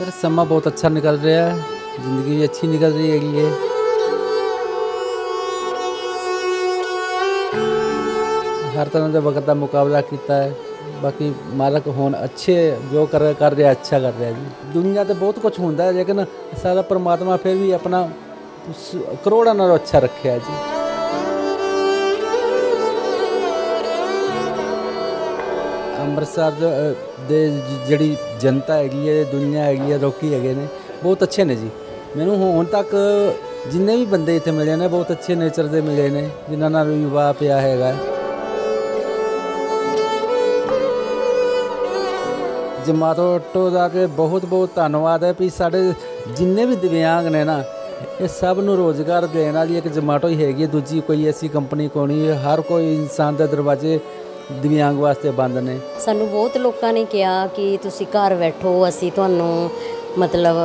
Sir, ਸਮਾਂ ਬਹੁਤ ਅੱਛਾ ਨਿਕਲ ਰਿਹਾ ਹੈ। ਜ਼ਿੰਦਗੀ ਵੀ ਅੱਛੀ ਨਿਕਲ ਰਹੀ ਹੈਗੀ ਹੈ। ਹਰ ਤਰ੍ਹਾਂ ਦੇ ਵਕਤ ਦਾ ਮੁਕਾਬਲਾ ਕੀਤਾ ਹੈ। ਬਾਕੀ ਮਾਲਕ ਹੁਣ ਅੱਛੇ ਜੋ ਕਰ ਕਰ ਰਿਹਾ, ਅੱਛਾ ਕਰ ਰਿਹਾ ਜੀ। ਦੁਨੀਆ ਤੇ ਬਹੁਤ ਕੁਝ ਹੁੰਦਾ ਹੈ, ਲੇਕਿਨ ਸਾਰਾ ਪਰਮਾਤਮਾ ਫਿਰ ਵੀ ਆਪਣਾ ਕਰੋੜਾਂ ਨਾਲੋਂ ਅੱਛਾ ਰੱਖਿਆ ਜੀ। ਅੰਮ੍ਰਿਤਸਰ ਦੇ ਜਿਹੜੀ ਜਨਤਾ ਹੈਗੀ ਹੈ ਦੁਨੀਆ ਹੈਗੀ ਹੈ ਲੋਕੀ ਹੈਗੇ ਨੇ ਬਹੁਤ ਅੱਛੇ ਨੇ ਜੀ। ਮੈਨੂੰ ਹੁਣ ਤੱਕ ਜਿੰਨੇ ਵੀ ਬੰਦੇ ਇੱਥੇ ਮਿਲੇ ਨੇ ਬਹੁਤ ਅੱਛੇ ਨੇਚਰ ਦੇ ਮਿਲੇ ਨੇ ਜਿਨ੍ਹਾਂ ਨਾਲ ਵੀ ਵਿਵਾਹ ਪਿਆ ਹੈਗਾ। ਜਮਾਟੋ ਦਾ ਤੇ ਬਹੁਤ ਬਹੁਤ ਧੰਨਵਾਦ ਹੈ ਵੀ ਸਾਡੇ ਜਿੰਨੇ ਵੀ ਦਿਵਿਆਂਗ ਨੇ ਨਾ ਇਹ ਸਭ ਨੂੰ ਰੋਜ਼ਗਾਰ ਦੇਣ ਵਾਲੀ ਇੱਕ ਜਮਾਟੋ ਹੀ ਹੈਗੀ ਹੈ, ਦੂਜੀ ਕੋਈ ਐਸੀ ਕੰਪਨੀ ਕੋਈ ਹਰ ਕੋਈ ਇਨਸਾਨ ਦੇ ਦਰਵਾਜ਼ੇ ਦਿਵਿਆਂਗ ਵਾਸਤੇ ਬੰਦ ਨੇ। ਸਾਨੂੰ ਬਹੁਤ ਲੋਕਾਂ ਨੇ ਕਿਹਾ ਕਿ ਤੁਸੀਂ ਘਰ ਬੈਠੋ, ਅਸੀਂ ਤੁਹਾਨੂੰ ਮਤਲਬ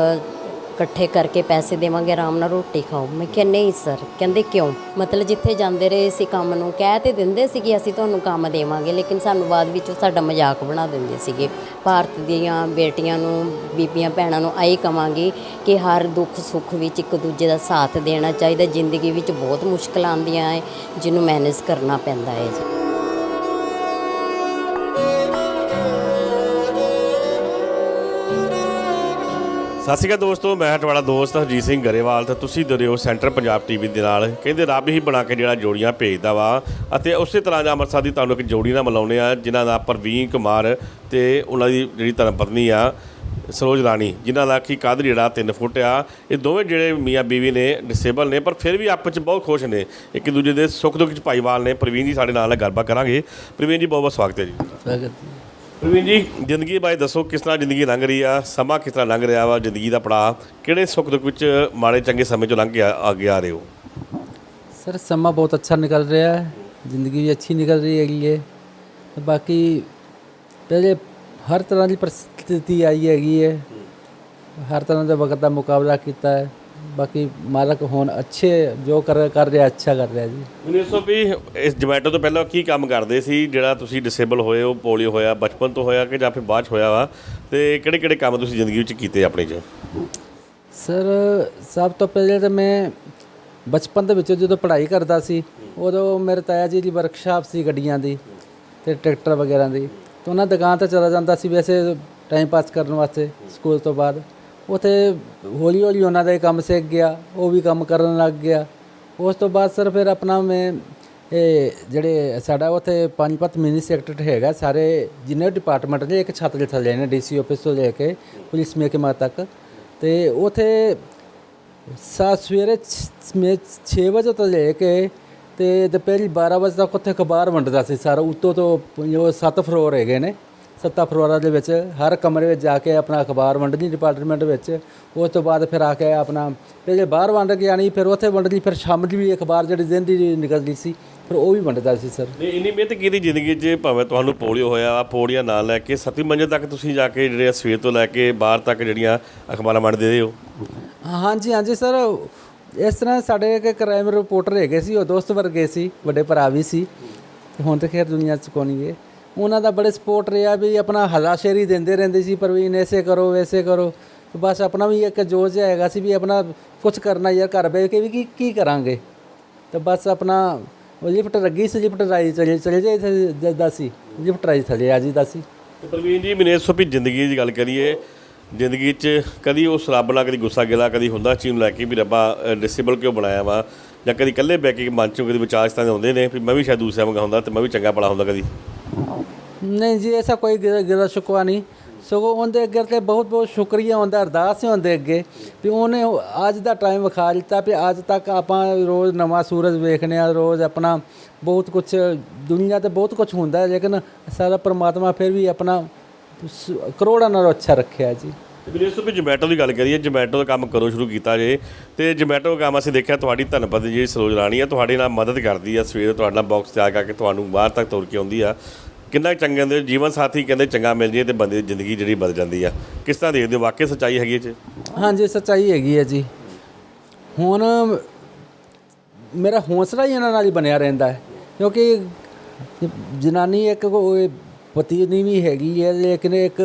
ਇਕੱਠੇ ਕਰਕੇ ਪੈਸੇ ਦੇਵਾਂਗੇ, ਆਰਾਮ ਨਾਲ ਰੋਟੀ ਖਾਓ। ਮੈਂ ਕਿਹਾ, ਨਹੀਂ ਸਰ। ਕਹਿੰਦੇ, ਕਿਉਂ? ਮਤਲਬ ਜਿੱਥੇ ਜਾਂਦੇ ਰਹੇ ਸੀ ਕੰਮ ਨੂੰ, ਕਹਿ ਤੇ ਦਿੰਦੇ ਸੀ ਕਿ ਅਸੀਂ ਤੁਹਾਨੂੰ ਕੰਮ ਦੇਵਾਂਗੇ, ਲੇਕਿਨ ਸਾਨੂੰ ਬਾਅਦ ਵਿੱਚ ਉਹ ਸਾਡਾ ਮਜ਼ਾਕ ਬਣਾ ਦਿੰਦੇ ਸੀਗੇ। ਭਾਰਤ ਦੀਆਂ ਬੇਟੀਆਂ ਨੂੰ, ਬੀਬੀਆਂ, ਭੈਣਾਂ ਨੂੰ ਆਈ ਕਵਾਂਗੀ ਕਿ ਹਰ ਦੁੱਖ ਸੁੱਖ ਵਿੱਚ ਇੱਕ ਦੂਜੇ ਦਾ ਸਾਥ ਦੇਣਾ ਚਾਹੀਦਾ। ਜ਼ਿੰਦਗੀ ਵਿੱਚ ਬਹੁਤ ਮੁਸ਼ਕਲਾਂ ਆਉਂਦੀਆਂ ਹੈ ਜਿਹਨੂੰ ਮੈਨੇਜ ਕਰਨਾ ਪੈਂਦਾ ਹੈ ਜੀ। ਸਤਿ ਸ਼੍ਰੀ ਅਕਾਲ ਦੋਸਤੋ, ਮੈਂ ਤੁਹਾਡਾ ਦੋਸਤ ਹਰਜੀਤ ਸਿੰਘ ਗਰੇਵਾਲ ਤੇ ਤੁਸੀਂ ਦਰਿਓ ਸੈਂਟਰ ਪੰਜਾਬ ਟੀਵੀ ਦੇ ਨਾਲ। ਕਹਿੰਦੇ ਰੱਬ ਹੀ ਬਣਾ ਕੇ ਜਿਹੜਾ ਜੋੜੀਆਂ ਭੇਜਦਾ ਵਾ ਅਤੇ ਉਸੇ ਤਰ੍ਹਾਂ ਦਾ ਅੰਮ੍ਰਿਤਸਰ ਦੀ ਤੁਹਾਨੂੰ ਇੱਕ ਜੋੜੀ ਨਾਲ ਮਿਲਾਉਂਦੇ ਆ ਜਿਨ੍ਹਾਂ ਦਾ ਪ੍ਰਵੀਨ ਕੁਮਾਰ ਤੇ ਉਹਨਾਂ ਦੀ ਜਿਹੜੀ ਧਰਮ ਪਤਨੀ ਆ, ਸਰੋਜ ਰਾਣੀ, ਜਿਨ੍ਹਾਂ ਦਾ ਕੀ ਕੱਦ ਜਿਹੜਾ 3 ਫੁੱਟ ਆ। ਇਹ ਦੋਵੇਂ ਜਿਹੜੇ ਮੀਆਂ ਬੀਵੀ ਨੇ ਡਿਸੇਬਲ ਨੇ, ਪਰ ਫਿਰ ਵੀ ਆਪਸ ਚ ਬਹੁਤ ਖੁਸ਼ ਨੇ। ਇੱਕ ਦੂਜੇ ਦੇ ਸੁੱਖ ਦੁੱਖ ਚ ਭਾਈਵਾਲ ਨੇ, ਪ੍ਰਵੀਨ ਜੀ ਸਾਡੇ ਨਾਲ ਗੱਲਬਾਤ ਕਰਾਂਗੇ। ਪ੍ਰਵੀਨ ਜੀ ਬਹੁਤ ਬਹੁਤ ਸਵਾਗਤ ਹੈ ਜੀ। ਸਵਾਗਤ ਪ੍ਰਵੀਨ ਜੀ, ਜ਼ਿੰਦਗੀ ਬਾਰੇ ਦੱਸੋ ਕਿਸ ਤਰ੍ਹਾਂ ਜ਼ਿੰਦਗੀ ਲੰਘ ਰਹੀ ਆ, ਸਮਾਂ ਕਿਸ ਤਰ੍ਹਾਂ ਲੰਘ ਰਿਹਾ ਵਾ ਜ਼ਿੰਦਗੀ ਦਾ ਪੜਾਅ? ਕਿਹੜੇ ਸੁੱਖ ਦੁੱਖ ਵਿੱਚ ਮਾੜੇ ਚੰਗੇ ਸਮੇਂ ਚੋਂ ਲੰਘ ਕੇ ਆ- ਅੱਗੇ ਆ ਰਹੇ ਹੋ? ਸਰ, ਸਮਾਂ ਬਹੁਤ ਅੱਛਾ ਨਿਕਲ ਰਿਹਾ ਹੈ, ਜ਼ਿੰਦਗੀ ਵੀ ਅੱਛੀ ਨਿਕਲ ਰਹੀ ਹੈਗੀ ਹੈ। ਤੇ ਬਾਕੀ ਪਹਿਲੇ ਹਰ ਤਰ੍ਹਾਂ ਦੀ ਪਰਿਸਥਿਤੀ ਆਈ ਹੈਗੀ ਹੈ, ਹਰ ਤਰ੍ਹਾਂ ਦੇ ਵਕਤ ਦਾ ਮੁਕਾਬਲਾ ਕੀਤਾ ਹੈ। ਬਾਕੀ ਮਾਲਕ ਹੁਣ ਅੱਛੇ ਜੋ ਕਰ ਕਰ ਰਿਹਾ ਅੱਛਾ ਕਰ ਰਿਹਾ ਜੀ। ਮੈਨੂੰ ਦੱਸੋ ਵੀ ਇਸ ਜਮੈਟੋ ਤੋਂ ਪਹਿਲਾਂ ਕੀ ਕੰਮ ਕਰਦੇ ਸੀ ਜਿਹੜਾ ਤੁਸੀਂ ਡਿਸੇਬਲ ਹੋਏ ਹੋ ਪੋਲੀਓ ਹੋਇਆ ਬਚਪਨ ਤੋਂ ਹੋਇਆ ਕਿ ਜਾਂ ਫਿਰ ਬਾਅਦ ਚ ਹੋਇਆ ਵਾ? ਤੇ ਕਿਹੜੇ ਕਿਹੜੇ ਕੰਮ ਤੁਸੀਂ ਜ਼ਿੰਦਗੀ ਵਿੱਚ ਕੀਤੇ ਆਪਣੇ ਚ? ਸਰ ਸਭ ਤੋਂ ਪਹਿਲੇ ਤਾਂ ਮੈਂ ਬਚਪਨ ਦੇ ਵਿੱਚ ਜਦੋਂ ਪੜ੍ਹਾਈ ਕਰਦਾ ਸੀ ਉਦੋਂ ਮੇਰੇ ਤਾਇਆ ਜੀ ਦੀ ਵਰਕਸ਼ਾਪ ਸੀ ਗੱਡੀਆਂ ਦੀ ਤੇ ਟਰੈਕਟਰ ਵਗੈਰਾ ਦੀ। ਤਾਂ ਉਹਨਾਂ ਦੁਕਾਨ ਤੇ ਚਲਾ ਜਾਂਦਾ ਸੀ ਵੈਸੇ ਟਾਈਮ ਪਾਸ ਕਰਨ ਵਾਸਤੇ ਸਕੂਲ ਤੋਂ ਬਾਅਦ। ਉੱਥੇ ਹੌਲੀ ਹੌਲੀ ਉਹਨਾਂ ਦਾ ਇਹ ਕੰਮ ਸਿੱਖ ਗਿਆ, ਉਹ ਵੀ ਕੰਮ ਕਰਨ ਲੱਗ ਗਿਆ। ਉਸ ਤੋਂ ਬਾਅਦ ਸਰ ਫਿਰ ਆਪਣਾ ਮੈਂ, ਇਹ ਜਿਹੜੇ ਸਾਡਾ ਉੱਥੇ ਪੰਜਪਤ ਮਿਨੀ ਸੈਕਟਰ ਹੈਗਾ, ਸਾਰੇ ਜਿੰਨੇ ਡਿਪਾਰਟਮੈਂਟ ਨੇ, ਇੱਕ ਛੱਤ ਦੇ ਥੱਲੇ ਨੇ ਡੀਸੀ ਆਫਿਸ ਤੋਂ ਲੈ ਕੇ ਪੁਲਿਸ ਮਹਿਕਮਾ ਤੱਕ। ਤੇ ਉਥੇ ਸਾ, ਸਵੇਰੇ 6 ਵਜੇ ਤੋਂ ਲੈ ਕੇ ਤੇ ਦੁਪਹਿਰੀ 12 ਵਜੇ ਤੱਕ ਉੱਥੇ ਅਖਬਾਰ ਵੰਡਦਾ ਸੀ ਸਾਰਾ। ਉੱਤੋਂ ਤੋਂ ਜੋ ਸੱਤ ਫਲੋਰ ਹੈਗੇ ਨੇ ਸੱਤਾ ਫਲੋਰਾਂ ਦੇ ਵਿੱਚ ਹਰ ਕਮਰੇ ਵਿੱਚ ਜਾ ਕੇ ਆਪਣਾ ਅਖਬਾਰ ਵੰਡਣੀ ਡਿਪਾਰਟਮੈਂਟ ਵਿੱਚ ਉਸ ਤੋਂ ਬਾਅਦ ਫਿਰ ਆ ਕੇ ਆਪਣਾ ਪਹਿਲੇ ਬਾਹਰ ਵੰਡ ਕੇ ਆਣੀ ਫਿਰ ਉੱਥੇ ਵੰਡਣੀ ਫਿਰ ਸ਼ਾਮ ਦੀ ਵੀ ਅਖਬਾਰ ਜਿਹੜੀ ਦਿਨ ਦੀ ਨਿਕਲਦੀ ਸੀ ਫਿਰ ਉਹ ਵੀ ਵੰਡਦਾ ਸੀ ਸਰ। ਨਹੀਂ ਇੰਨੀ ਮਿਹਨਤ ਕੀਤੀ ਜ਼ਿੰਦਗੀ 'ਚ ਭਾਵੇਂ ਤੁਹਾਨੂੰ ਪੋਲੀਓ ਹੋਇਆ ਪੌੜੀਆਂ ਨਾਲ ਲੈ ਕੇ ਸੱਤਵੀਂ ਮੰਜ਼ਿਲ ਤੱਕ ਤੁਸੀਂ ਜਾ ਕੇ ਜਿਹੜੇ ਆ ਸਵੇਰ ਤੋਂ ਲੈ ਕੇ ਬਾਹਰ ਤੱਕ ਜਿਹੜੀਆਂ ਅਖਬਾਰਾਂ ਵੰਡਦੇ ਰਹੇ ਹੋ? ਹਾਂਜੀ ਹਾਂਜੀ ਸਰ ਇਸ ਤਰ੍ਹਾਂ ਸਾਡੇ ਇੱਕ ਕ੍ਰਾਈਮ ਰਿਪੋਰਟਰ ਹੈਗੇ ਸੀ ਉਹ ਦੋਸਤ ਵਰਗੇ ਸੀ ਵੱਡੇ ਭਰਾ ਵੀ ਸੀ ਤੇ ਹੁਣ ਤੇ ਖੈਰ ਦੁਨੀਆ 'ਚ ਹੈ। ਉਹਨਾਂ ਦਾ ਬੜੇ ਸਪੋਰਟ ਰਿਹਾ ਵੀ ਆਪਣਾ ਹਲਾਸ਼ੇਰੀ ਦਿੰਦੇ ਰਹਿੰਦੇ ਸੀ ਪ੍ਰਵੀਨ ਐਸੇ ਕਰੋ, ਵੈਸੇ ਕਰੋ। ਤੇ ਬਸ ਆਪਣਾ ਵੀ ਇੱਕ ਜੋਸ਼ ਜਿਹਾ ਹੈਗਾ ਸੀ ਵੀ ਆਪਣਾ ਕੁਝ ਕਰਨਾ ਯਾਰ ਘਰ ਬੈ ਕੇ ਵੀ ਕੀ ਕੀ ਕਰਾਂਗੇ? ਤੇ ਬਸ ਆਪਣਾ ਲਿਫਟ ਲੱਗੀ ਸੀ, ਲਿਫਟ ਰਾਈ ਚਲੇ ਚਲੇ ਜਾਈ ਜਦਾ ਸੀ ਲਿਫਟ ਰਾਈ ਥਲੇ ਆ ਜੀਦਾ ਸੀ ਪ੍ਰਵੀਨ ਜੀ, ਮੈਨੂੰ ਦੱਸੋ ਵੀ ਜ਼ਿੰਦਗੀ ਦੀ ਗੱਲ ਕਰੀਏ, ਜ਼ਿੰਦਗੀ 'ਚ ਕਦੀ ਉਸ ਰੱਬ ਨਾਲ ਕਦੀ ਗੁੱਸਾ ਗਿਲਾ, ਕਦੀ ਹੁੰਦਾ ਚੀਜ਼ ਨੂੰ ਲੈ ਕੇ ਵੀ ਰੱਬਾ ਡਿਸੇਬਲ ਕਿਉਂ ਬਣਾਇਆ ਵਾ? ਜਾਂ ਕਦੀ ਇਕੱਲੇ ਬੈ ਕੇ ਮਨ 'ਚੋਂ ਕਦੀ ਵਿਚਾਰ ਇਸ ਤਰ੍ਹਾਂ ਦੇ ਆਉਂਦੇ ਨੇ, ਵੀ ਮੈਂ ਵੀ ਸ਼ਾਇਦ ਦੂਸਰਿਆਂ ਵਾਂਗ ਹੁੰਦਾ ਤੇ ਮੈਂ ਵੀ ਚੰਗਾ ਭਲਾ ਹੁੰਦਾ ਕਦੀ? ਨਹੀਂ ਜੀ ਐਸਾ ਕੋਈ ਗਿਲਾ ਗਿਲਾ ਸ਼ਿਕਵਾ ਨਹੀਂ ਸਗੋਂ ਉਹਦੇ ਅੱਗੇ ਤੇ ਬਹੁਤ ਬਹੁਤ ਸ਼ੁਕਰੀਆ ਹੁੰਦਾ ਅਰਦਾਸ ਹੀ ਉਹਦੇ ਅੱਗੇ ਵੀ ਉਹਨੇ ਅੱਜ ਦਾ ਟਾਈਮ ਵਿਖਾ ਦਿੱਤਾ ਵੀ ਅੱਜ ਤੱਕ ਆਪਾਂ ਰੋਜ਼ ਨਵਾਂ ਸੂਰਜ ਵੇਖਨੇ ਆ ਰੋਜ਼ ਆਪਣਾ ਬਹੁਤ ਕੁਝ ਦੁਨੀਆ ਤੇ ਬਹੁਤ ਕੁਝ ਹੁੰਦਾ ਹੈ ਲੇਕਿਨ ਸਾਡਾ ਪਰਮਾਤਮਾ ਫਿਰ ਵੀ ਆਪਣਾ ਸ- ਕਰੋੜਾਂ ਨਾਲੋਂ ਅੱਛਾ ਰੱਖਿਆ ਜੀ ਤੇ ਮੈਨੂੰ ਵੀ ਜਮੈਟੋ ਦੀ ਗੱਲ ਕਰੀਏ ਜਮੈਟੋ ਦਾ ਕੰਮ ਕਰੋ ਸ਼ੁਰੂ ਕੀਤਾ ਜੇ ਤੇ ਜਮੈਟੋ ਦਾ ਕੰਮ ਅਸੀਂ ਦੇਖਿਆ ਤੁਹਾਡੀ ਧਨਪਤੀ ਜਿਹੜੀ ਸਰੋਜ ਰਾਣੀ ਆ ਤੁਹਾਡੇ ਨਾਲ ਮਦਦ ਕਰਦੀ ਆ ਸਵੇਰੇ ਤੁਹਾਡਾ ਬਾਕਸ ਤਿਆਰ ਕਰਕੇ ਤੁਹਾਨੂੰ ਬਾਹਰ ਤੱਕ ਤੋਰ ਕੇ ਆਉਂਦੀ ਆ ਕਿੰਨਾ ਕੁ ਚੰਗੇ ਹੁੰਦੇ? ਜੀਵਨ ਸਾਥੀ ਕਹਿੰਦੇ ਚੰਗਾ ਮਿਲ ਜੇ ਤੇ ਬੰਦੇ ਦੀ ਜ਼ਿੰਦਗੀ ਜਿਹੜੀ ਬਦਲ ਜਾਂਦੀ ਆ। ਕਿਸ ਤਰ੍ਹਾਂ ਦੇਖਦੇ ਹੋ? ਵਾਕਈ ਸੱਚਾਈ ਹੈਗੀ ਇਹ 'ਚ? ਹਾਂਜੀ, ਸੱਚਾਈ ਹੈਗੀ ਹੈ ਜੀ। ਹੁਣ ਮੇਰਾ ਹੌਸਲਾ ਹੀ ਇਹਨਾਂ ਨਾਲ ਹੀ ਬਣਿਆ ਰਹਿੰਦਾ ਹੈ। ਕਿਉਂਕਿ ਜਨਾਨੀ ਇੱਕ ਕੋਈ ਪਤੀ ਵੀ ਹੈਗੀ ਹੈ, ਲੇਕਿਨ ਇੱਕ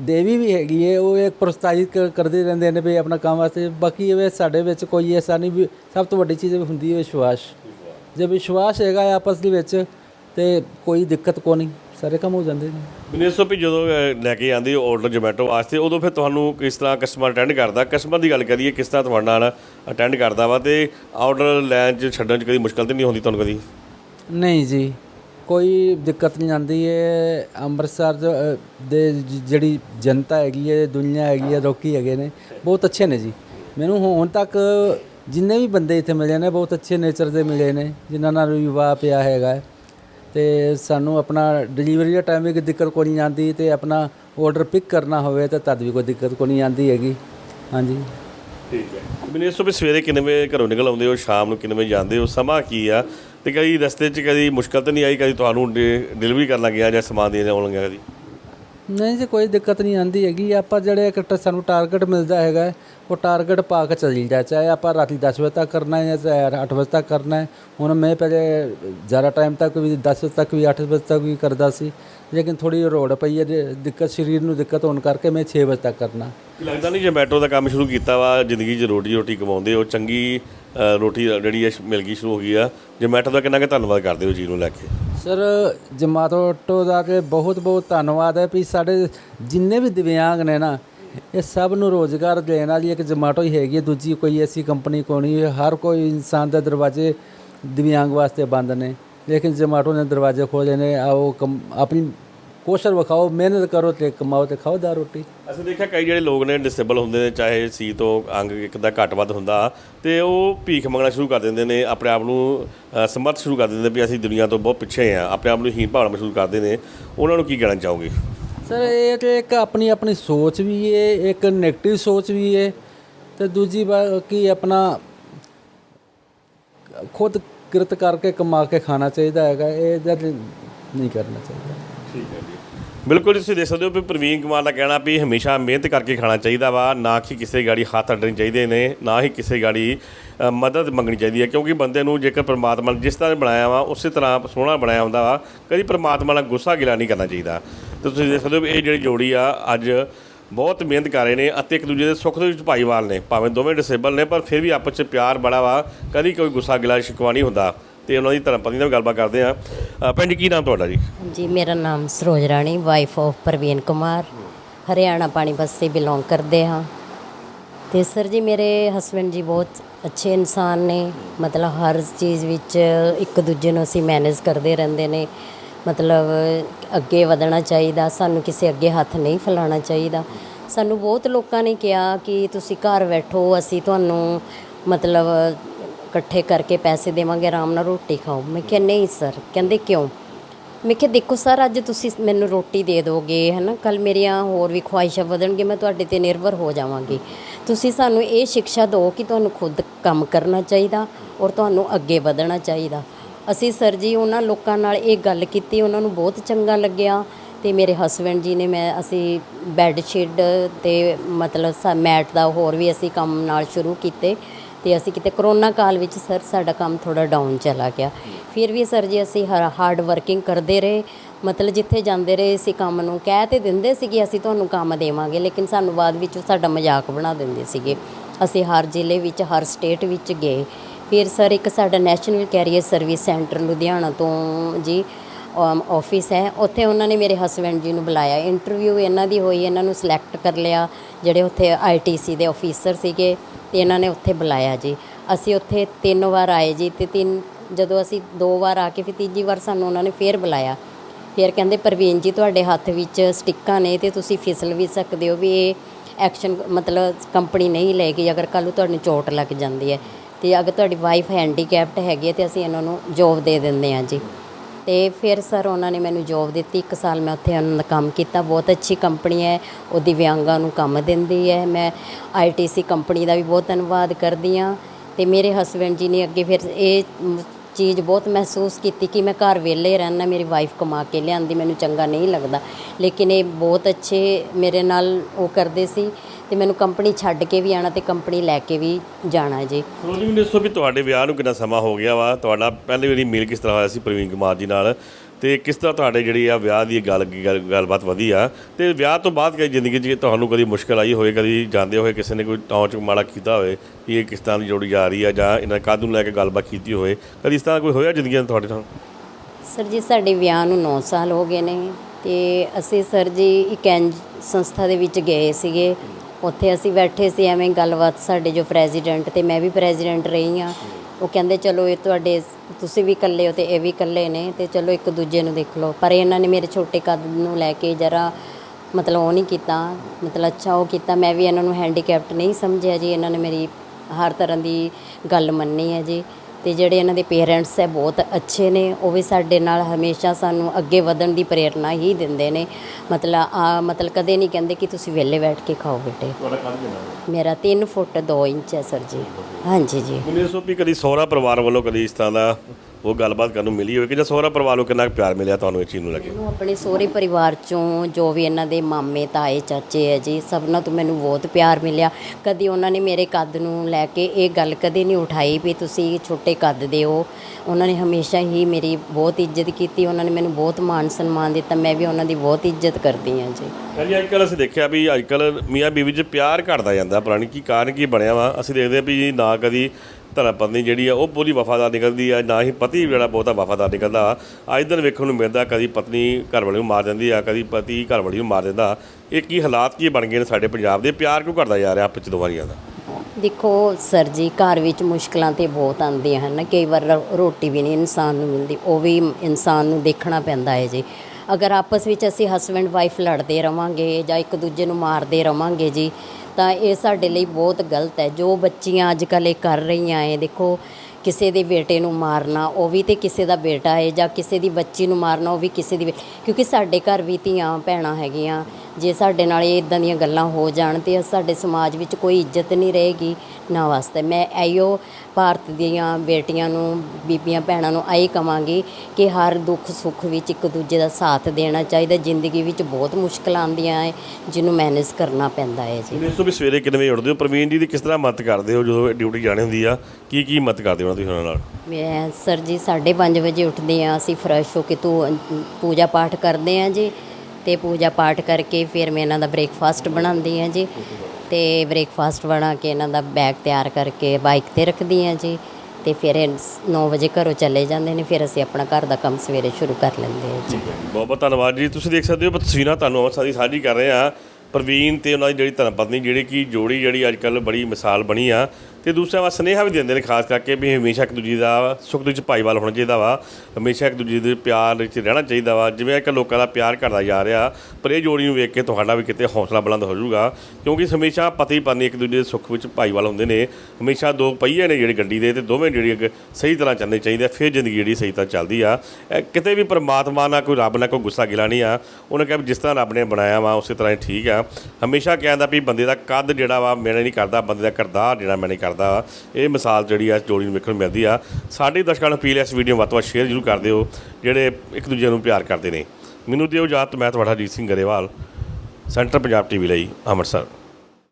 ਦੇਵੀ ਵੀ ਹੈਗੀ ਹੈ। ਉਹ ਇੱਕ ਪ੍ਰੋਤਸਾਹਿਤ ਕਰਦੇ ਰਹਿੰਦੇ ਨੇ ਵੀ ਆਪਣਾ ਕੰਮ ਵਾਸਤੇ। ਬਾਕੀ ਇਹ ਸਾਡੇ ਵਿੱਚ ਕੋਈ ਐਸਾ ਨਹੀਂ ਵੀ ਸਭ ਤੋਂ ਵੱਡੀ ਚੀਜ਼ ਹੁੰਦੀ ਹੈ ਵਿਸ਼ਵਾਸ। ਜੇ ਵਿਸ਼ਵਾਸ ਹੈਗਾ ਆਪਸ ਦੇ ਵਿੱਚ ਤੇ ਕੋਈ ਦਿੱਕਤ ਕੋ ਨਹੀਂ ਸਾਰੇ ਕੰਮ ਹੋ ਜਾਂਦੇ ਨੇ। ਤੋਂ ਵੀ ਜਦੋਂ ਅਹ, ਲੈ ਕੇ ਆਂਦੇ ਆਰਡਰ ਜੋਮੈਟੋ ਵਾਸਤੇ ਉਦੋਂ ਫਿਰ ਤੁਹਾਨੂੰ ਕਿਸ ਤਰ੍ਹਾਂ ਕਸਟਮਰ ਅਟੈਂਡ ਕਰਦਾ? ਕਸਟਮਰ ਦੀ ਗੱਲ ਕਰੀਏ ਕਿਸ ਤਰ੍ਹਾਂ ਤੁਹਾਡੇ ਨਾਲ ਅਟੈਂਡ ਕਰਦਾ ਵਾ? ਤੇ ਆਰਡਰ ਲੈਣ 'ਚ ਛੱਡਣ 'ਚ ਕਦੀ ਮੁਸ਼ਕਲ ਤੇ ਨਹੀਂ ਹੁੰਦੀ ਤੁਹਾਨੂੰ ਕਦੀ? ਨਹੀਂ ਜੀ ਕੋਈ ਦਿੱਕਤ ਨਹੀਂ ਆਉਂਦੀ ਹੈ ਅੰਮ੍ਰਿਤਸਰ ਜੋ, ਅ, ਦੇ ਜ- ਜਿਹੜੀ ਜਨਤਾ ਹੈਗੀ ਹੈ ਦੁਨੀਆ ਹੈਗੀ ਹੈ ਲੋਕੀ ਹੈਗੇ ਨੇ ਬਹੁਤ ਅੱਛੇ ਨੇ ਜੀ। ਮੈਨੂੰ ਹੁਣ ਤੱਕ ਜਿੰਨੇ ਵੀ ਬੰਦੇ ਇੱਥੇ ਮਿਲੇ ਨੇ ਬਹੁਤ ਅੱਛੇ ਨੇਚਰ ਦੇ ਮਿਲੇ ਨੇ ਜਿਨ੍ਹਾਂ ਨਾਲ ਵੀ ਵਾਹ ਪਿਆ ਹੈਗਾ। ਹੈ। ਤੇ ਸਾਨੂੰ ਆਪਣਾ ਡਿਲੀਵਰੀ ਦਾ ਟਾਈਮ ਵੀ ਕੋਈ ਦਿੱਕਤ ਕੋਈ ਨਹੀਂ ਆਉਂਦੀ ਤੇ ਆਪਣਾ ਆਰਡਰ ਪਿਕ ਕਰਨਾ ਹੋਵੇ ਤਾਂ ਤਦ ਵੀ ਕੋਈ ਦਿੱਕਤ ਕੋਈ ਨਹੀਂ ਆਉਂਦੀ ਹੈਗੀ। ਹਾਂਜੀ। ਠੀਕ ਹੈ। ਮੈਨੂੰ ਇਸ ਤੋਂ ਵੀ ਸਵੇਰੇ ਕਿੰਨੇ ਵਜੇ ਘਰੋਂ ਨਿਕਲ ਆਉਂਦੇ ਹੋ? ਸ਼ਾਮ ਨੂੰ ਕਿੰਨੇ ਵਜੇ ਜਾਂਦੇ ਹੋ? ਸਮਾਂ ਕੀ ਆ? ਤੇ ਕਦੀ ਰਸਤੇ 'ਚ ਕਦੀ ਮੁਸ਼ਕਲ ਤਾਂ ਨਹੀਂ ਆਈ? ਕਦੀ ਤੁਹਾਨੂੰ ਡਿਲੀਵਰੀ ਕਰਨ ਲੱਗਿਆ ਜਾਂ ਸਮਾਨ ਦੇਣ ਆਉਣ ਲੱਗਿਆ ਕਦੀ? ਨਹੀਂ ਜੀ, ਕੋਈ ਦਿੱਕਤ ਨਹੀਂ ਆਂਦੀ ਹੈਗੀ। ਆਪਾਂ ਜਿਹੜੇ ਇੱਕ ਸਾਨੂੰ ਟਾਰਗੇਟ ਮਿਲਦਾ ਹੈਗਾ, ਉਹ ਟਾਰਗੇਟ ਪਾ ਕੇ ਚੱਲੀ ਚਾਹੇ ਆਪਾਂ ਰਾਤੀ 10 ਵਜੇ ਤੱਕ ਕਰਨਾ ਹੈ ਜਾਂ ਚਾਹੇ 8 ਵਜੇ ਤੱਕ ਕਰਨਾ ਹੈ। ਹੁਣ ਮੈਂ ਪਹਿਲੇ ਜ਼ਿਆਦਾ ਟਾਈਮ ਤੱਕ ਵੀ 10 ਵਜੇ ਤੱਕ ਵੀ 8 ਵਜੇ ਤੱਕ ਵੀ ਕਰਦਾ ਸੀ। ਲੇਕਿਨ ਥੋੜੀ ਰੋੜ ਪਈ ਹੈ, ਜੇ ਦਿੱਕਤ ਸਰੀਰ ਨੂੰ ਦਿੱਕਤ ਹੋਣ ਕਰਕੇ ਮੈਂ 6 ਵਜੇ ਤੱਕ ਕਰਨਾ। ਲੱਗਦਾ ਨਹੀਂ ਜਮੈਟੋ ਦਾ ਕੰਮ ਸ਼ੁਰੂ ਕੀਤਾ ਵਾ ਜ਼ਿੰਦਗੀ 'ਚ ਰੋਟੀ ਰੋਟੀ ਕਮਾਉਂਦੇ ਹੋ ਚੰਗੀ ਅ, ਰੋਟੀ ਜਿਹੜੀ ਹੈ ਮਿਲ ਗਈ ਸ਼ੁਰੂ ਹੋ ਗਈ ਆ। ਜਮੈਟੋ ਦਾ ਕਿੰਨਾ ਕਿ ਧੰਨਵਾਦ ਕਰਦੇ ਹੋ ਜੀ ਨੂੰ ਲੈ ਕੇ? ਸਰ ਜਮਾਟੋ ਦਾ ਤੇ ਬਹੁਤ ਬਹੁਤ ਧੰਨਵਾਦ ਹੈ ਵੀ ਸਾਡੇ ਜਿੰਨੇ ਵੀ ਦਿਵਿਆਂਗ ਨੇ ਨਾ ਇਹ ਸਭ ਨੂੰ ਰੋਜ਼ਗਾਰ ਦੇਣ ਵਾਲੀ ਇੱਕ ਜਮਾਟੋ ਹੀ ਹੈਗੀ ਹੈ। ਦੂਜੀ ਕੋਈ ਐਸੀ ਕੰਪਨੀ ਕੋਈ ਨਹੀਂ ਹੈ। ਹਰ ਕੋਈ ਇਨਸਾਨ ਦੇ ਦਰਵਾਜ਼ੇ ਦਿਵਿਆਂਗ ਵਾਸਤੇ ਬੰਦ ਨੇ। ਲੇਕਿਨ ਜਮਾਟੋ ਨੇ ਦਰਵਾਜ਼ੇ ਖੋਲ੍ਹੇ ਨੇ ਆ ਉਹ ਕੰਮ ਆਪਣੀ ਕੋਸ਼ਿਸ਼ ਵਿਖਾਓ ਮਿਹਨਤ ਕਰੋ ਤੇ ਕਮਾਓ ਤੇ ਖਾਓ ਦਾ ਰੋਟੀ। ਅਸੀਂ ਦੇਖਿਆ ਕਈ ਜਿਹੜੇ ਲੋਕ ਨੇ ਡਿਸੇਬਲ ਹੁੰਦੇ ਨੇ ਚਾਹੇ ਸੀ ਤੋਂ ਅੰਗ ਇੱਕ ਦਾ ਘੱਟ ਵੱਧ ਹੁੰਦਾ ਤੇ ਉਹ ਭੀਖ ਮੰਗਣਾ ਸ਼ੁਰੂ ਕਰ ਦਿੰਦੇ ਨੇ ਆਪਣੇ ਆਪ ਨੂੰ ਸਮਰਥ ਸ਼ੁਰੂ ਕਰ ਦਿੰਦੇ ਵੀ ਅਸੀਂ ਦੁਨੀਆ ਤੋਂ ਬਹੁਤ ਪਿੱਛੇ ਆ ਆਪਣੇ ਆਪ ਨੂੰ ਹੀਨ ਭਾਵਨਾ ਮਹਿਸੂਸ ਕਰਦੇ ਨੇ। ਉਹਨਾਂ ਨੂੰ ਕੀ ਕਹਿਣਾ ਚਾਹੋਗੇ? ਸਰ ਇਹ ਤੇ ਇੱਕ ਆਪਣੀ ਆਪਣੀ ਸੋਚ ਵੀ ਹੈ ਇੱਕ 네ਗੇਟਿਵ ਸੋਚ ਵੀ ਹੈ ਤੇ ਦੂਜੀ ਬਾਕੀ ਆਪਣਾ ਖੁਦ ਕਿਰਤ ਕਰਕੇ ਕਮਾ ਕੇ ਖਾਣਾ ਚਾਹੀਦਾ ਹੈਗਾ ਇਹ ਨਹੀਂ ਕਰਨਾ ਚਾਹੀਦਾ। ਠੀਕ ਹੈ ਜੀ। ਬਿਲਕੁਲ ਤੁਸੀਂ ਦੇਖ ਸਕਦੇ ਹੋ ਵੀ ਪ੍ਰਵੀਨ ਕੁਮਾਰ ਦਾ ਕਹਿਣਾ ਵੀ ਹਮੇਸ਼ਾ ਮਿਹਨਤ ਕਰਕੇ ਖਾਣਾ ਚਾਹੀਦਾ ਵਾ ਨਾ ਕਿ ਕਿਸੇ ਗਾੜੀ ਹੱਥ ਅੱਡਣੇ ਚਾਹੀਦੇ ਨੇ ਨਾ ਹੀ ਕਿਸੇ ਗਾੜੀ ਅ, ਮਦਦ ਮੰਗਣੀ ਚਾਹੀਦੀ ਹੈ ਕਿਉਂਕਿ ਬੰਦੇ ਨੂੰ ਜੇਕਰ ਪ੍ਰਮਾਤਮਾ ਨੇ ਜਿਸ ਤਰ੍ਹਾਂ ਬਣਾਇਆ ਵਾ ਉਸੇ ਤਰ੍ਹਾਂ ਸੋਹਣਾ ਬਣਾਇਆ ਹੁੰਦਾ ਵਾ ਕਦੀ ਪ੍ਰਮਾਤਮਾ ਨਾਲ ਗੁੱਸਾ ਗਿਲਾ ਨਹੀਂ ਕਰਨਾ ਚਾਹੀਦਾ। ਤੇ ਤੁਸੀਂ ਦੇਖ ਸਕਦੇ ਹੋ ਵੀ ਇਹ ਜਿਹੜੀ ਜੋੜੀ ਆ ਅੱਜ ਬਹੁਤ ਮਿਹਨਤ ਕਰ ਰਹੇ ਨੇ ਅਤੇ ਇੱਕ ਦੂਜੇ ਦੇ ਸੁੱਖ ਦੇ ਵਿੱਚ ਭਾਈਵਾਲ ਨੇ ਭਾਵੇਂ ਦੋਵੇਂ ਡਿਸੇਬਲ ਨੇ ਪਰ ਫਿਰ ਵੀ ਆਪਸ 'ਚ ਪਿਆਰ ਬੜਾ ਵਾ ਕਦੀ ਕੋਈ ਗੁੱਸਾ ਗਿਲਾ ਸ਼ਿਕਵਾ ਨਹੀਂ ਹੁੰਦਾ। ਤੇ ਉਹਨਾਂ ਦੀ ਧਰਮ ਪਤਨੀ ਨਾਲ ਵੀ ਗੱਲਬਾਤ ਕਰਦੇ ਆ ਅ, ਕੀ ਨਾਮ ਤੁਹਾਡਾ ਜੀ? ਜੀ ਮੇਰਾ ਨਾਮ ਸਰੋਜ ਰਾਣੀ ਵਾਈਫ ਆਫ ਪ੍ਰਵੀਨ ਕੁਮਾਰ। ਹਰਿਆਣਾ ਪਾਣੀਪਤ ਸੇ ਬਿਲੋਂਗ ਕਰਦੇ ਹਾਂ। ਤੇ ਸਰ ਜੀ ਮੇਰੇ ਹਸਬੰਡ ਜੀ ਬਹੁਤ ਅੱਛੇ ਇਨਸਾਨ ਨੇ। ਮਤਲਬ ਹਰ ਚੀਜ਼ ਵਿੱਚ ਇੱਕ ਦੂਜੇ ਨੂੰ ਅਸੀਂ ਮੈਨੇਜ ਕਰਦੇ ਰਹਿੰਦੇ ਨੇ। ਮਤਲਬ ਅੱਗੇ ਵਧਣਾ ਚਾਹੀਦਾ ਸਾਨੂੰ ਕਿਸੇ ਅੱਗੇ ਹੱਥ ਨਹੀਂ ਫੈਲਾਉਣਾ ਚਾਹੀਦਾ। ਸਾਨੂੰ ਬਹੁਤ ਲੋਕਾਂ ਨੇ ਕਿਹਾ ਕਿ ਤੁਸੀਂ ਘਰ ਬੈਠੋ ਅਸੀਂ ਤੁਹਾਨੂੰ ਮਤਲਬ ਇਕੱਠੇ ਕਰਕੇ ਪੈਸੇ ਦੇਵਾਂਗੇ, ਆਰਾਮ ਨਾਲ ਰੋਟੀ ਖਾਓ। ਮੈਂ ਕਿਹਾ, ਨਹੀਂ ਸਰ। ਕਹਿੰਦੇ, ਕਿਉਂ? ਮੈਂ ਕਿਹਾ, ਦੇਖੋ ਸਰ, ਅੱਜ ਤੁਸੀਂ ਮੈਨੂੰ ਰੋਟੀ ਦੇ ਦੋਗੇ, ਹਨਾ? ਕੱਲ ਮੇਰੀਆਂ ਹੋਰ ਵੀ ਖੁਆਇਸ਼ਾਂ ਵਧਣਗੇ ਮੈਂ ਤੁਹਾਡੇ ਤੇ ਨਿਰਭਰ ਹੋ ਜਾਵਾਂਗੀ। ਤੁਸੀਂ ਸਾਨੂੰ ਇਹ ਸਿੱਖਿਆ ਦਿਓ ਕਿ ਤੁਹਾਨੂੰ ਖੁਦ ਕੰਮ ਕਰਨਾ ਚਾਹੀਦਾ ਔਰ ਤੁਹਾਨੂੰ ਅੱਗੇ ਵਧਣਾ ਚਾਹੀਦਾ। ਅਸੀਂ ਸਰ ਜੀ, ਉਹਨਾਂ ਲੋਕਾਂ ਨਾਲ ਇਹ ਗੱਲ ਕੀਤੀ, ਉਹਨਾਂ ਨੂੰ ਬਹੁਤ ਚੰਗਾ ਲੱਗਿਆ ਤੇ ਮੇਰੇ ਹਸਬੰਡ ਜੀ ਨੇ ਮੈਂ, ਅਸੀਂ ਬੈੱਡ ਸ਼ੀਟ ਤੇ ਮਤਲਬ ਸਾ, ਮੈਟ ਦਾ ਹੋਰ ਵੀ ਅਸੀਂ ਕੰਮ ਨਾਲ ਸ਼ੁਰੂ ਕੀਤੇ। ਤੇ ਅਸੀਂ ਕਿਤੇ ਕਰੋਨਾ ਕਾਲ ਵਿੱਚ ਸਰ ਸਾਡਾ ਕੰਮ ਥੋੜਾ ਡਾਊਨ ਚਲਾ ਗਿਆ। ਫਿਰ ਵੀ ਸਰ ਜੀ ਅਸੀਂ ਹਾਰਡ ਵਰਕਿੰਗ ਕਰਦੇ ਰਹੇ। ਮਤਲਬ ਜਿੱਥੇ ਜਾਂਦੇ ਰਹੇ ਅਸੀਂ ਕੰਮ ਨੂੰ ਕਹਿ ਤੇ ਦਿੰਦੇ ਸੀਗੇ, ਅਸੀਂ ਤੁਹਾਨੂੰ ਕੰਮ ਦੇਵਾਂਗੇ, ਲੇਕਿਨ ਸਾਨੂੰ ਬਾਅਦ ਵਿੱਚ ਉਹ ਸਾਡਾ ਮਜ਼ਾਕ ਬਣਾ ਦਿੰਦੇ ਸੀਗੇ। ਅਸੀਂ ਹਰ ਜ਼ਿਲ੍ਹੇ ਵਿੱਚ, ਹਰ ਸਟੇਟ ਵਿੱਚ ਗਏ। ਫਿਰ ਸਰ ਇੱਕ ਸਾਡਾ national career service centre Ludhiana ਤੋਂ ਜੀ ਆਫਿਸ ਹੈ। ਉੱਥੇ ਉਹਨਾਂ ਨੇ ਮੇਰੇ ਹਸਬੰਡ ਜੀ ਨੂੰ ਬੁਲਾਇਆ। ਇੰਟਰਵਿਊ ਇਹਨਾਂ ਦੀ ਹੋਈ, ਇਹਨਾਂ ਨੂੰ ਸਿਲੈਕਟ ਕਰ ਲਿਆ। ਜਿਹੜੇ ਉੱਥੇ ਆਈਟੀਸੀ ਦੇ ਆਫੀਸਰ ਸੀਗੇ। ਅਤੇ ਇਹਨਾਂ ਨੇ ਉੱਥੇ ਬੁਲਾਇਆ ਜੀ। ਅਸੀਂ ਉੱਥੇ ਤਿੰਨ ਵਾਰ ਆਏ ਜੀ ਅਤੇ ਤਿੰਨ ਜਦੋਂ ਅਸੀਂ ਦੋ ਵਾਰ ਆ ਕੇ ਫਿਰ ਤੀਜੀ ਵਾਰ ਸਾਨੂੰ ਉਹਨਾਂ ਨੇ ਫੇਰ ਬੁਲਾਇਆ। ਫਿਰ ਕਹਿੰਦੇ, ਪ੍ਰਵੀਨ ਜੀ, ਤੁਹਾਡੇ ਹੱਥ ਵਿੱਚ ਸਟਿੱਕਾਂ ਨੇ ਤੇ ਤੁਸੀਂ ਫਿਸਲ ਵੀ ਸਕਦੇ ਹੋ ਵੀ ਇਹ ਐਕਸ਼ਨ ਮਤਲਬ ਕੰਪਨੀ ਨਹੀਂ ਲਏਗੀ, ਅਗਰ ਕੱਲ੍ਹ ਨੂੰ ਤੁਹਾਨੂੰ ਚੋਟ ਲੱਗ ਜਾਂਦੀ ਹੈ ਤੇ ਅਗਰ ਤੁਹਾਡੀ ਵਾਈਫ ਹੈਂਡੀਕੈਪਟ ਹੈਗੀ ਹੈ ਤੇ ਅਸੀਂ ਇਹਨਾਂ ਨੂੰ ਜੋਬ ਦੇ ਦਿੰਦੇ ਹਾਂ ਜੀ। ਤੇ ਫਿਰ ਸਰ ਉਹਨਾਂ ਨੇ ਮੈਨੂੰ ਜੋਬ ਦਿੱਤੀ। ਇੱਕ ਸਾਲ ਮੈਂ ਉੱਥੇ ਉਹਨਾਂ ਦਾ ਕੰਮ ਕੀਤਾ। ਬਹੁਤ ਅੱਛੀ ਕੰਪਨੀ ਹੈ। ਉਹ ਦਿਵਿਆਂਗਾਂ ਨੂੰ ਕੰਮ ਦਿੰਦੀ ਹੈ। ਮੈਂ ਆਈਟੀਸੀ ਕੰਪਨੀ ਦਾ ਵੀ ਬਹੁਤ ਧੰਨਵਾਦ ਕਰਦੀ ਹਾਂ। ਤੇ ਮੇਰੇ ਹਸਬੰਡ ਜੀ ਨੇ ਅੱਗੇ ਫਿਰ ਇਹ ਚੀਜ਼ ਬਹੁਤ ਮਹਿਸੂਸ ਕੀਤੀ ਕਿ ਮੈਂ ਘਰ ਵਿਹਲੇ ਰਹਿਣਾ ਮੇਰੀ ਵਾਈਫ ਕਮਾ ਕੇ ਲਿਆਂਦੀ। ਮੈਨੂੰ ਚੰਗਾ ਨਹੀਂ ਲੱਗਦਾ। ਲੇਕਿਨ ਇਹ ਬਹੁਤ ਅੱਛੇ ਮੇਰੇ ਨਾਲ ਉਹ ਕਰਦੇ ਸੀ। ਤੇ ਮੈਨੂੰ ਕੰਪਨੀ ਛੱਡ ਕੇ ਵੀ ਆਣਾ ਤੇ ਕੰਪਨੀ ਲੈ ਕੇ ਵੀ ਜਾਣਾ ਜੀ। ਜੀ ਮੈਨੂੰ ਦੱਸੋ ਵੀ ਤੁਹਾਡੇ ਵਿਆਹ ਨੂੰ ਕਿੰਨਾ ਸਮਾਂ ਹੋ ਗਿਆ ਵਾ? ਤੁਹਾਡਾ ਪਹਿਲੀ ਵਾਰੀ ਮੇਲ ਕਿਸ ਤਰ੍ਹਾਂ ਹੋਇਆ ਸੀ ਪ੍ਰਵੀਨ ਕੁਮਾਰ ਜੀ ਨਾਲ? ਤੇ ਕਿਸ ਤਰ੍ਹਾਂ ਤੁਹਾਡੇ ਜਿਹੜੀ ਆ ਵਿਆਹ ਦੀ ਗੱਲ ਗੱਲ- ਗੱਲਬਾਤ ਵਧੀ ਆ? ਤੇ ਵਿਆਹ ਤੋਂ ਬਾਅਦ ਕਦੀ ਜ਼ਿੰਦਗੀ 'ਚ ਤੁਹਾਨੂੰ ਕਦੀ ਮੁਸ਼ਕਲ ਆਈ ਹੋਵੇ ਕਦੀ ਜਾਂਦੇ ਹੋਏ ਕਿਸੇ ਨੇ ਕੋਈ ਟੌਂਚ ਮਾੜਾ ਕੀਤਾ ਹੋਵੇ ਕਿ ਇਹ ਕਿਸ ਤਰ੍ਹਾਂ ਦੀ ਜੋੜੀ ਜਾ ਰਹੀ ਆ ਜਾਂ ਇਹਨਾਂ ਕਾਹਨੂੰ ਲੈ ਕੇ ਗੱਲਬਾਤ ਕੀਤੀ ਹੋਵੇ? ਕਦੀ ਇਸ ਤਰ੍ਹਾਂ ਕੋਈ ਹੋਇਆ ਜ਼ਿੰਦਗੀ 'ਚ ਤੁਹਾਡੇ ਨਾਲ? ਸਰ ਜੀ ਸਾਡੇ ਵਿਆਹ ਨੂੰ 9 ਸਾਲ ਹੋ ਗਏ ਨੇ ਤੇ ਅਸੀਂ ਸਰ ਜੀ ਇੱਕ ਐਨ ਸੰਸਥਾ ਦੇ ਵਿੱਚ ਗਏ ਸੀਗੇ। ਉੱਥੇ ਅਸੀਂ ਬੈਠੇ ਸੀ, ਐਵੇਂ ਗੱਲਬਾਤ ਸਾਡੇ ਜੋ ਪ੍ਰੈਜ਼ੀਡੈਂਟ ਤੇ ਮੈਂ ਵੀ ਪ੍ਰੈਜ਼ੀਡੈਂਟ ਰਹੀ ਆ ਉਹ ਕਹਿੰਦੇ, ਚਲੋ ਇਹ ਤੁਹਾਡੇ, ਤੁਸੀਂ ਵੀ ਇਕੱਲੇ ਹੋ ਤੇ ਇਹ ਵੀ ਇਕੱਲੇ ਨੇ ਤੇ ਚਲੋ ਇੱਕ ਦੂਜੇ ਨੂੰ ਦੇਖ ਲਓ। ਪਰ ਇਹਨਾਂ ਨੇ ਮੇਰੇ ਛੋਟੇ ਕੱਦ ਨੂੰ ਲੈ ਕੇ ਜਰਾ ਮਤਲਬ ਉਹ ਨਹੀਂ ਕੀਤਾ, ਮਤਲਬ ਅੱਛਾ ਉਹ ਕੀਤਾ। ਮੈਂ ਵੀ ਇਹਨਾਂ ਨੂੰ ਹੈਂਡੀਕੈਪਟ ਨਹੀਂ ਸਮਝਿਆ ਜੀ, ਇਹਨਾਂ ਨੇ ਮੇਰੀ ਹਰ ਤਰ੍ਹਾਂ ਦੀ ਗੱਲ ਮੰਨੀ ਹੈ ਜੀ। ਤੇ ਜਿਹੜੇ ਇਹਨਾਂ ਦੇ ਪੇਰੈਂਟਸ ਹੈ ਬਹੁਤ ਅੱਛੇ ਨੇ। ਉਹ ਵੀ ਸਾਡੇ ਨਾਲ ਹਮੇਸ਼ਾ ਸਾਨੂੰ ਅੱਗੇ ਵਧਣ ਦੀ ਪ੍ਰੇਰਣਾ ਹੀ ਦਿੰਦੇ ਨੇ। ਮਤਲਬ ਆ ਮਤਲਬ ਕਦੇ ਨਹੀਂ ਕਹਿੰਦੇ ਕਿ ਤੁਸੀਂ ਵਿਹਲੇ ਬੈਠ ਕੇ ਖਾਓ ਬੇਟੇ। ਤੁਹਾਡਾ ਕੱਦ ਕਿੰਨਾ ਮੇਰਾ 3 ਫੁੱਟ 2 ਇੰਚ ਹੈ ਸਰ ਜੀ। ਹਾਂਜੀ ਜੀ। ਮੈਨੂੰ ਦੱਸੋ ਵੀ ਕਦੀ ਸਹੁਰਾ ਪਰਿਵਾਰ ਵੱਲੋਂ ਕਦੀ ਇਸ ਤਰ੍ਹਾਂ ਦਾ ਉਹ ਗੱਲਬਾਤ ਕਰਨ ਨੂੰ ਮਿਲੀ ਹੋਵੇ ਕਿ ਜਾਂ ਸਹੁਰਾ ਪਰਿਵਾਰ ਨੂੰ ਕਿੰਨਾ ਕੁ ਪਿਆਰ ਮਿਲਿਆ ਤੁਹਾਨੂੰ ਇਸ ਚੀਜ਼ ਨੂੰ ਲੱਗੇ ਮੈਨੂੰ ਆਪਣੇ ਸਹੁਰੇ ਪਰਿਵਾਰ ਚੋਂ ਜੋ ਵੀ ਇਹਨਾਂ ਦੇ ਮਾਮੇ ਤਾਏ ਚਾਚੇ ਹੈ ਜੀ ਸਭਨਾਂ ਤੋਂ ਮੈਨੂੰ ਬਹੁਤ ਪਿਆਰ ਮਿਲਿਆ। ਕਦੀ ਉਹਨਾਂ ਨੇ ਮੇਰੇ ਕੱਦ ਨੂੰ ਲੈ ਕੇ ਇਹ ਗੱਲ ਕਦੇ ਨਹੀਂ ਉਠਾਈ ਵੀ ਤੁਸੀਂ ਛੋਟੇ ਕੱਦ ਦੇ ਹੋ। ਉਹਨਾਂ ਨੇ ਹਮੇਸ਼ਾ ਹੀ ਮੇਰੀ ਬਹੁਤ ਇੱਜ਼ਤ ਕੀਤੀ ਉਹਨਾਂ ਨੇ ਮੈਨੂੰ ਬਹੁਤ ਮਾਣ ਸਨਮਾਨ ਦਿੱਤਾ ਮੈਂ ਵੀ ਉਹਨਾਂ ਦੀ ਬਹੁਤ ਇੱਜ਼ਤ ਕਰਦੀ ਹਾਂ ਜੀ। ਹਾਂਜੀ ਅੱਜ ਕੱਲ੍ਹ ਅਸੀਂ ਦੇਖਿਆ ਵੀ ਅੱਜ ਕੱਲ੍ਹ ਮੀਆਂ ਬੀਵੀ 'ਚ ਪਿਆਰ ਘਟਦਾ ਜਾਂਦਾ ਪੁਰਾਣੀ ਕੀ ਕਾਰਨ ਕੀ ਬਣਿਆ ਵਾ। ਅਸੀਂ ਦੇਖਦੇ ਹਾਂ ਵੀ ਨਾ ਕਦੀ ਧਰਮ ਪਤਨੀ ਜਿਹੜੀ ਆ, ਉਹ ਪੂਰੀ ਵਫਾਦਾਰ ਨਿਕਲਦੀ ਆ, ਨਾ ਹੀ ਪਤੀ ਜਿਹੜਾ ਬਹੁਤਾ ਵਫਾਦਾਰ ਨਿਕਲਦਾ। ਅੱਜ ਦਿਨ ਵੇਖਣ ਨੂੰ ਮਿਲਦਾ, ਕਦੀ ਪਤਨੀ ਘਰ ਵਾਲੀ ਨੂੰ ਮਾਰ ਦਿੰਦੀ ਆ, ਕਦੀ ਪਤੀ ਘਰ ਵਾਲੀ ਨੂੰ ਮਾਰ ਦਿੰਦਾ। ਇਹ ਕੀ ਹਾਲਾਤ ਕੀ ਬਣ ਗਏ ਨੇ ਸਾਡੇ ਪੰਜਾਬ ਦੇ? ਪਿਆਰ ਕਿਉਂ ਕਰਦਾ ਜਾ ਰਿਹਾ ਆਪਸ ਚ ਦੋਵਾਂ ਦਾ? ਦੇਖੋ ਸਰ ਜੀ, ਘਰ ਵਿੱਚ ਮੁਸ਼ਕਲਾਂ ਤੇ ਬਹੁਤ ਆਉਂਦੀਆਂ ਹਨ। ਕਈ ਵਾਰ ਰੋਟੀ ਵੀ ਨਹੀਂ ਇਨਸਾਨ ਨੂੰ ਮਿਲਦੀ, ਉਹ ਵੀ ਇਨਸਾਨ ਨੂੰ ਦੇਖਣਾ ਪੈਂਦਾ ਹੈ ਜੀ। ਅਗਰ ਆਪਸ ਵਿੱਚ ਅਸੀਂ ਹਸਬੈਂਡ ਵਾਈਫ ਲੜਦੇ ਰਵਾਂਗੇ ਜਾਂ ਇੱਕ ਦੂਜੇ ਨੂੰ ਮਾਰਦੇ ਰਵਾਂਗੇ ਜੀ ਤਾਂ ਇਹ ਸਾਡੇ ਲਈ ਬਹੁਤ ਗਲਤ ਹੈ। ਜੋ ਬੱਚੀਆਂ ਅੱਜ ਕੱਲ੍ਹ ਇਹ ਕਰ ਰਹੀਆਂ ਹੈ, ਦੇਖੋ ਕਿਸੇ ਦੇ ਬੇਟੇ ਨੂੰ ਮਾਰਨਾ, ਉਹ ਵੀ ਤੇ ਕਿਸੇ ਦਾ ਬੇਟਾ ਹੈ ਜਾਂ ਕਿਸੇ ਦੀ ਬੱਚੀ ਨੂੰ ਮਾਰਨਾ, ਉਹ ਵੀ ਕਿਸੇ ਦੀ ਬੇ- ਕਿਉਂਕਿ ਸਾਡੇ ਘਰ ਵੀ ਧੀਆਂ ਭੈਣਾਂ ਹੈਗੀਆਂ। ਜੇ ਸਾਡੇ ਨਾਲ ਇਹ ਇਦਾਂ ਦੀਆਂ ਗੱਲਾਂ ਹੋ ਜਾਣ ਤੇ ਸਾਡੇ ਸਮਾਜ ਵਿੱਚ ਕੋਈ ਇੱਜ਼ਤ ਨਹੀਂ ਰਹੇਗੀ ਨਾ ਵਾਸਤੇ। ਮੈਂ ਐਯੋ ਭਾਰਤ ਦੀਆਂ ਬੇਟੀਆਂ ਨੂੰ, ਬੀਬੀਆਂ ਭੈਣਾਂ ਨੂੰ ਆਈ ਕਵਾਂਗੀ ਕਿ ਹਰ ਦੁੱਖ ਸੁੱਖ ਵਿੱਚ ਇੱਕ ਦੂਜੇ ਦਾ ਸਾਥ ਦੇਣਾ ਚਾਹੀਦਾ। ਜ਼ਿੰਦਗੀ ਵਿੱਚ ਬਹੁਤ ਮੁਸ਼ਕਲਾਂ ਆਉਂਦੀਆਂ ਹੈ ਜਿਹਨੂੰ ਮੈਨੇਜ ਕਰਨਾ ਪੈਂਦਾ ਹੈ ਜੀ। ਮੈਨੂੰ ਵੀ ਸਵੇਰੇ ਕਿੰਨੇ ਵਜੇ ਉੱਠਦੇ ਹੋ? ਪ੍ਰਵੀਨ ਜੀ ਦੀ ਕਿਸ ਤਰ੍ਹਾਂ ਮਤ ਕਰਦੇ ਹੋ ਜਦੋਂ ਡਿਊਟੀ ਜਾਣੀ ਹੁੰਦੀ ਆ? ਕੀ ਕੀ ਮਤ ਕਰਦੇ ਹੋ ਉਹਨਾਂ ਨਾਲ? ਮੈਂ ਸਰ ਜੀ 5:30 ਵਜੇ ਉੱਠਦੇ ਹਾਂ। ਅਸੀਂ ਫਰੈਸ਼ ਹੋ ਕੇ ਤੂੰ ਪੂਜਾ ਪਾਠ ਕਰਦੇ ਹਾਂ ਜੀ। ਤੇ ਪੂਜਾ ਪਾਠ ਕਰਕੇ ਫਿਰ ਮੈਂ ਇਹਨਾਂ ਦਾ ਬ੍ਰੇਕਫਾਸਟ ਬਣਾਉਂਦੀ ਹਾਂ ਜੀ। ਤੇ ਬ੍ਰੇਕਫਾਸਟ ਬਣਾ ਕੇ ਇਹਨਾਂ ਦਾ ਬੈਗ ਤਿਆਰ ਕਰਕੇ ਬਾਈਕ ਤੇ ਰੱਖਦੀ ਹਾਂ ਜੀ। ਤੇ ਫਿਰ 9 ਵਜੇ ਘਰੋਂ ਚਲੇ ਜਾਂਦੇ ਨੇ। ਫਿਰ ਅਸੀਂ ਆਪਣਾ ਘਰ ਦਾ ਕੰਮ ਸਵੇਰੇ ਸ਼ੁਰੂ ਕਰ ਲੈਂਦੇ ਹਾਂ ਜੀ। ਬਹੁਤ ਬਹੁਤ ਧੰਨਵਾਦ ਜੀ। ਤੁਸੀਂ ਦੇਖ ਸਕਦੇ ਹੋ ਤਸਵੀਰਾਂ ਤੁਹਾਨੂੰ ਅੰਮ੍ਰਿਤਸਰ ਦੀ ਸਾਂਝੀ ਕਰ ਰਹੇ ਆ ਪ੍ਰਵੀਨ ਤੇ ਉਹਨਾਂ ਦੀ ਜਿਹੜੀ ਧਰਮ ਪਤਨੀ ਜਿਹੜੀ ਕਿ ਜੋੜੀ ਜਿਹੜੀ ਅੱਜ ਕੱਲ ਬੜੀ ਮਿਸਾਲ ਬਣੀ ਆ। ਤੇ ਦੂਸਰਾ ਵਾ ਸੁਨੇਹਾ ਵੀ ਦਿੰਦੇ ਨੇ ਖਾਸ ਕਰਕੇ ਵੀ ਹਮੇਸ਼ਾ ਇੱਕ ਦੂਜੇ ਦਾ ਸੁੱਖ ਦੁੱਖ ਭਾਈਵਾਲ ਹੋਣਾ ਚਾਹੀਦਾ ਵਾ ਹਮੇਸ਼ਾ ਇੱਕ ਦੂਜੇ ਦੇ ਪਿਆਰ ਵਿੱਚ ਰਹਿਣਾ ਚਾਹੀਦਾ ਵਾ ਜਿਵੇਂ ਇੱਕ ਲੋਕਾਂ ਦਾ ਪਿਆਰ ਕਰਦਾ ਜਾ ਰਿਹਾ ਪਰ ਇਹ ਜੋੜੀ ਨੂੰ ਵੇਖ ਕੇ ਤੁਹਾਡਾ ਵੀ ਕਿਤੇ ਹੌਸਲਾ ਬੁਲੰਦ ਹੋ ਜਾਊਗਾ ਕਿਉਂਕਿ ਹਮੇਸ਼ਾ ਪਤੀ ਪਤਨੀ ਇੱਕ ਦੂਜੇ ਦੇ ਸੁੱਖ ਵਿੱਚ ਭਾਈਵਾਲ ਹੁੰਦੇ ਨੇ ਹਮੇਸ਼ਾ ਦੋ ਪਹੀਏ ਨੇ ਜਿਹੜੇ ਗੱਡੀ ਦੇ ਤੇ ਦੋਵੇਂ ਜਿਹੜੀ ਸਹੀ ਤਰ੍ਹਾਂ ਚੱਲਣੇ ਚਾਹੀਦੇ ਆ, ਫਿਰ ਜ਼ਿੰਦਗੀ ਜਿਹੜੀ ਸਹੀ ਤਰ੍ਹਾਂ ਚੱਲਦੀ ਆ। ਕਿਤੇ ਵੀ ਪਰਮਾਤਮਾ ਨਾਲ ਕੋਈ ਰੱਬ ਨਾਲ ਕੋਈ ਗੁੱਸਾ ਗਿਲਾ ਨਹੀਂ ਆ ਉਹਨੇ ਕਿਹਾ ਵੀ ਜਿਸ ਤਰ੍ਹਾਂ ਰੱਬ ਨੇ ਬਣਾਇਆ ਵਾ ਉਸੇ ਤਰ੍ਹਾਂ ਹੀ ਠੀਕ ਆ। ਹਮੇਸ਼ਾ ਕਹਿੰਦਾ ਵੀ ਬੰਦੇ ਦਾ ਕੱਦ ਜਿਹੜਾ ਵਾ ਮੇਰਾ ਨਹੀਂ ਕਰਦਾ ਬੰਦੇ ਦਾ ਕਿਰਦਾਰ ਜਿਹੜਾ ਮੈਂ ਕਰਦਾ। ਕਰਦਾ ਵਾ। ਇਹ ਮਿਸਾਲ ਜਿਹੜੀ ਆ ਇਸ ਜੋੜੀ ਨੂੰ ਵੇਖਣ ਨੂੰ ਮਿਲਦੀ ਆ। ਸਾਡੇ ਦਰਸ਼ਕਾਂ ਨੂੰ ਅਪੀਲ ਹੈ ਇਸ ਵੀਡੀਓ ਵੱਧ ਤੋਂ ਵੱਧ ਸ਼ੇਅਰ ਜ਼ਰੂਰ ਕਰ ਦਿਓ, ਜਿਹੜੇ ਇੱਕ ਦੂਜੇ ਨੂੰ ਪਿਆਰ ਕਰਦੇ ਨੇ। ਮੈਨੂੰ ਦਿਓ ਇਜਾਜ਼ਤ, ਮੈਂ ਤੁਹਾਡਾ ਅਜੀਤ ਸਿੰਘ ਗਰੇਵਾਲ, ਸੈਂਟਰ ਪੰਜਾਬ ਟੀਵੀ ਲਈ ਅੰਮ੍ਰਿਤਸਰ।